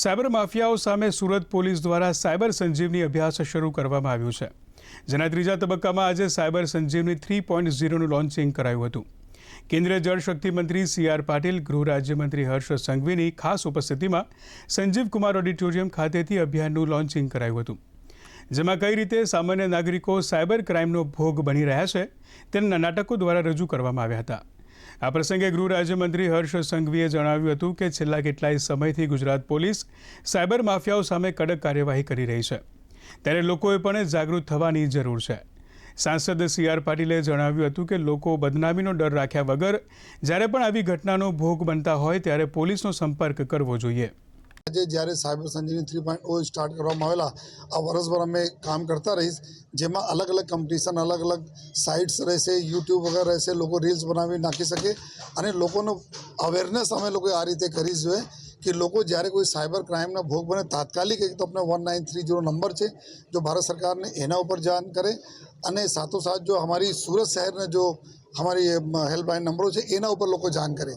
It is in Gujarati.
સાયબર માફિયાઓ સામે સુરત પોલીસ દ્વારા સાયબર સંજીવની અભ્યાસ શરૂ કરવામાં આવ્યું છે. જેના ત્રીજા તબક્કામાં આજે સાયબર સંજીવની થ્રી પોઈન્ટ ઝીરોનું લોન્ચિંગ કરાયું હતું. કેન્દ્રીય જળશક્તિ મંત્રી સી આર પાટીલ, ગૃહ રાજ્યમંત્રી હર્ષ સંઘવીની ખાસ ઉપસ્થિતિમાં સંજીવ કુમાર ઓડિટોરિયમ ખાતેથી અભિયાનનું લોન્ચિંગ કરાયું હતું. જેમાં કઈ રીતે સામાન્ય નાગરિકો સાયબર ક્રાઇમનો ભોગ બની રહ્યા છે, તેના નાટકો દ્વારા રજૂ કરવામાં આવ્યા હતા. આ પ્રસંગે ગૃહ રાજ્યમંત્રી હર્ષ સંઘવીએ જણાવ્યું હતું કે છેલ્લા કેટલાય સમયથી ગુજરાત પોલીસ સાયબર માફિયાઓ સામે કડક કાર્યવાહી કરી રહી છે. ત્યારે લોકોએ પણ જાગૃત થવાની જરૂર છે. સાંસદ સી આર પાટીલે જણાવ્યું હતું કે લોકો બદનામીનો ડર રાખ્યા વગર જ્યારે પણ આવી ઘટનાનો ભોગ બનતા હોય ત્યારે પોલીસનો સંપર્ક કરવો જોઈએ. આજે જ્યારે cyber Sanjeevani three point O start કરવામાં આવેલા, આ વર્ષભર અમે કામ કરતા રહીશ, જેમાં અલગ અલગ કોમ્પિટિશન અલગ અલગ સાઇટ્સ રહેશે યુટ્યુબ વગેરે રહેશે, લોકો રીલ્સ બનાવી નાખી શકે અને લોકોનો અવેરનેસ અમે લોકોએ આ રીતે કરી જોઈએ કે લોકો જ્યારે કોઈ સાયબર ક્રાઇમના ભોગ બને તાત્કાલિક એક તો આપણો one nine three zero number છે, જો ભારત સરકારને એના ઉપર જાણ કરે અને સાથોસાથ જો અમારી સુરત શહેરના જો અમારી હેલ્પલાઇન નંબરો છે, એના ઉપર લોકો જાણ કરે.